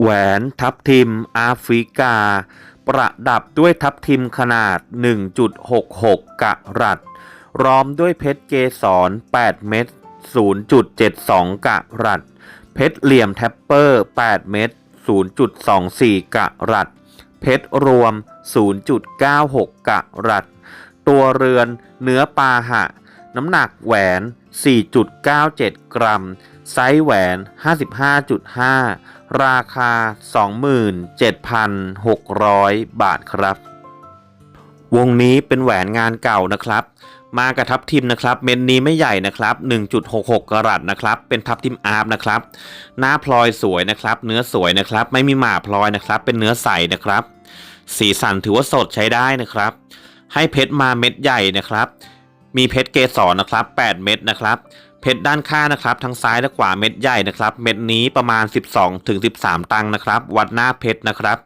แหวนทับทิมแอฟริกา ประดับด้วยทับทิมขนาด 1.66 กะรัตร้อมด้วยเพชรเกสร 8 เม็ด 0.72 กะรัตเพชรเหลี่ยมแทปเปอร์ 8 เม็ด 0.24 กะรัตเพชรรวม 0.96 กะรัตตัวเรือนเนื้อปาหะ น้ำหนักแหวน 4.97 กรัม ไซส์แหวน 55.5 ราคา 27,600 บาทครับ วงนี้เป็นแหวนงานเก่านะครับ มากระทับทิมนะครับ เม็ดนี้ไม่ใหญ่นะครับ 1.66 กรัตนะครับ เป็นทับทิมอาร์ฟนะครับ หน้าพลอยสวยนะครับ เนื้อสวยนะครับ ไม่มีหมาพลอยนะครับ เป็นเนื้อใสนะครับ สีสันถือว่าสดใช้ได้นะครับ ให้เพชรมาเม็ดใหญ่นะครับ มีเพชรเกสรนะครับ 8 เม็ดนะครับ เพชรด้านข้างนะครับ ทั้งซ้ายและขวาเม็ดใหญ่นะครับ เม็ดนี้ประมาณ 12ถึง13 ตังค์นะครับ วัดหน้าเพชรนะครับ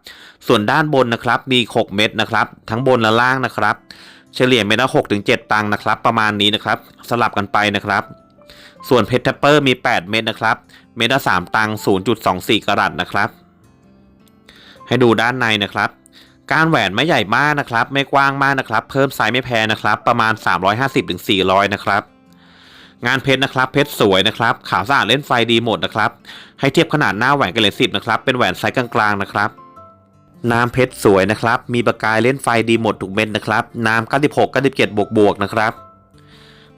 ส่วนด้านบนนะครับ มี 6 เม็ดนะครับ ทั้งบนและล่างนะครับ เฉลี่ยเม็ดละ6ถึง7ตังค์นะครับ ประมาณนี้นะครับ สลับกันไปนะครับ ส่วนเพชรแทปเปอร์มี 8 เม็ดนะครับ เม็ดละ3ตังค์0.24 กรัตนะครับ ให้ดูด้านในนะครับ กานแหวนไม่ใหญ่มากนะครับ ไม่กว้างมากนะครับ เพิ่มไซส์ไม่แพงนะครับ ประมาณ 350-400 นะครับ งานเพชรนะครับ เพชรสวยนะครับ ขาวสะอาดเล่นไฟดีหมดนะครับ ให้เทียบขนาดหน้าแหวนกันเลยสิบนะครับ เป็นแหวนไซส์กลางๆนะครับน้ำเพชรสวยนะครับ มีประกายเล่นไฟดีหมดทุกเม็ดนะครับ น้ำ96 97บวกบวกนะครับ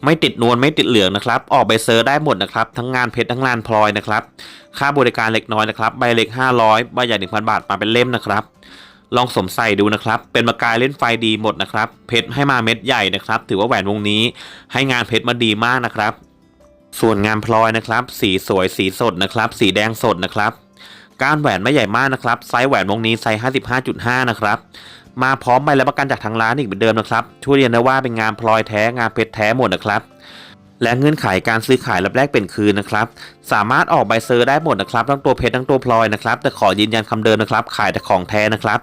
ไม่ติดนวลไม่ติดเหลืองนะครับ ออกใบเซอร์ได้หมดนะครับ ทั้งงานเพชรทั้งงานพลอยนะครับ ค่าบริการเล็กน้อยนะครับ ใบเล็ก 500 ใบใหญ่ 1,000 บาทมาเป็นเล่มนะครับ ลองสมใส่ดูนะครับ เป็นประกายเล่นไฟดีหมดนะครับ เพชรให้มาเม็ดใหญ่นะครับ ถือว่าแหวนวงนี้ให้งานเพชรมาดีมากนะครับ ส่วนงานพลอยนะครับ สีสวยสีสดนะครับ สีแดงสดนะครับก้านแหวนไม่ใหญ่มากนะครับ ไซส์แหวนวงนี้ไซส์55.5 นะครับ มาพร้อมใบรับประกันจากทางร้านอีกเหมือนเดิมนะครับ ช่วยเรียนได้ว่าเป็นงานพลอยแท้งานเพชรแท้หมดนะครับ และเงื่อนไขการซื้อขายรับแรกเป็นคืนนะครับ สามารถออกใบเซอร์ได้หมดนะครับทั้งตัวเพชรทั้งตัวพลอยนะครับแต่ขอยืนยันคำเดิมนะครับขายแต่ของแท้นะครับ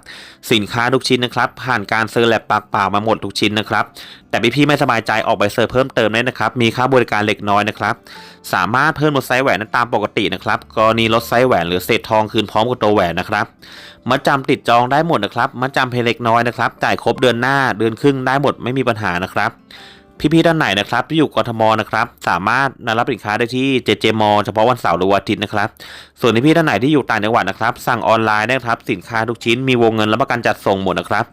สินค้าทุกชิ้นนะครับ ผ่านการเซอร์แลบปากเปล่ามาหมดทุกชิ้นนะครับ แต่พี่ๆไม่สบายใจออกใบเซอร์เพิ่มเติมได้นะครับ มีค่าบริการเล็กน้อยนะครับ สามารถเพิ่มลดไซส์แหวนนั้นตามปกตินะครับกรณีลดไซส์แหวนหรือเศษทองคืนพร้อมกับตัวแหวนนะครับมาจำติดจองได้หมดนะครับมาจำเพลเล็กน้อยนะครับ จ่ายครบเดือนหน้าเดือนครึ่งได้หมดไม่มีปัญหานะครับ พี่ๆด้านไหนนะครับที่อยู่กทมนะครับสามารถนรับสินค้าได้ที่เจเจมอเฉพาะวันเสาร์หรือวันอาทิตย์นะครับ ส่วนพี่ๆด้านไหนที่อยู่ต่างจังหวัดนะครับสั่งออนไลน์ได้นะครับสินค้าทุกชิ้นมีวงเงินรับประกันจัดส่งหมดนะครับ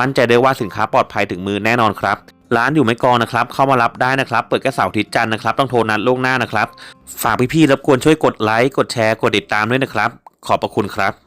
มั่นใจได้ว่าสินค้าปลอดภัยถึงมือแน่นอนครับร้านอยู่ไม่กองนะครับ เข้ามารับได้นะครับ เปิดแค่เสาร์อาทิตย์จันทร์นะครับ ต้องโทรนัดล่วงหน้านะครับ ฝากพี่ๆรบกวนช่วยกดไลค์ กดแชร์ กดติดตามด้วยนะครับ ขอบพระคุณครับ